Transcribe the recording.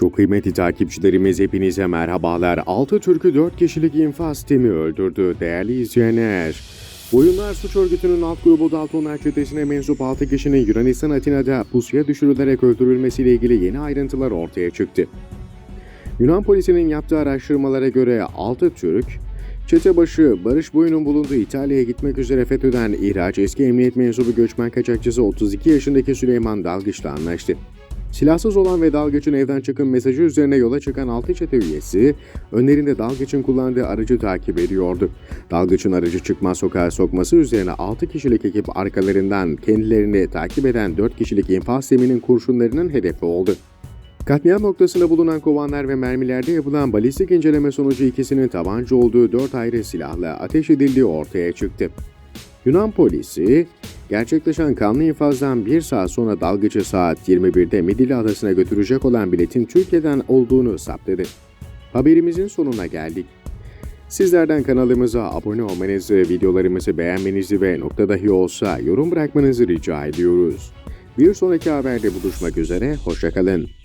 Çok kıymetli takipçilerimiz hepinize merhabalar. 6 Türk'ü 4 kişilik infaz timi öldürdü değerli izleyenler. Oyunlar suç örgütünün alt grubu Daltonlar çetesine mensup 6 kişinin Yunanistan Atina'da pusuya düşürülerek öldürülmesiyle ilgili yeni ayrıntılar ortaya çıktı. Yunan polisinin yaptığı araştırmalara göre 6 Türk, çete başı Barış Boy'un bulunduğu İtalya'ya gitmek üzere FETÖ'den ihraç eski emniyet mensubu göçmen kaçakçısı 32 yaşındaki Süleyman Dalgıç'la anlaştı. Silahsız olan ve Dalgıç'ın evden çıkın mesajı üzerine yola çıkan 6 çete üyesi, önlerinde Dalgıç'ın kullandığı aracı takip ediyordu. Dalgıç'ın aracı çıkmaz sokağa sokması üzerine 6 kişilik ekip arkalarından kendilerini takip eden 4 kişilik infaz seminin kurşunlarının hedefi oldu. Katliam noktasında bulunan kovanlar ve mermilerde yapılan balistik inceleme sonucu ikisinin tabanca olduğu 4 ayrı silahla ateş edildiği ortaya çıktı. Yunan polisi, gerçekleşen kanlı infazdan bir saat sonra dalgıcı saat 21'de Midilli Adası'na götürecek olan biletin Türkiye'den olduğunu saptadı. Haberimizin sonuna geldik. Sizlerden kanalımıza abone olmanızı, videolarımızı beğenmenizi ve nokta dahi olsa yorum bırakmanızı rica ediyoruz. Bir sonraki haberde buluşmak üzere, hoşçakalın.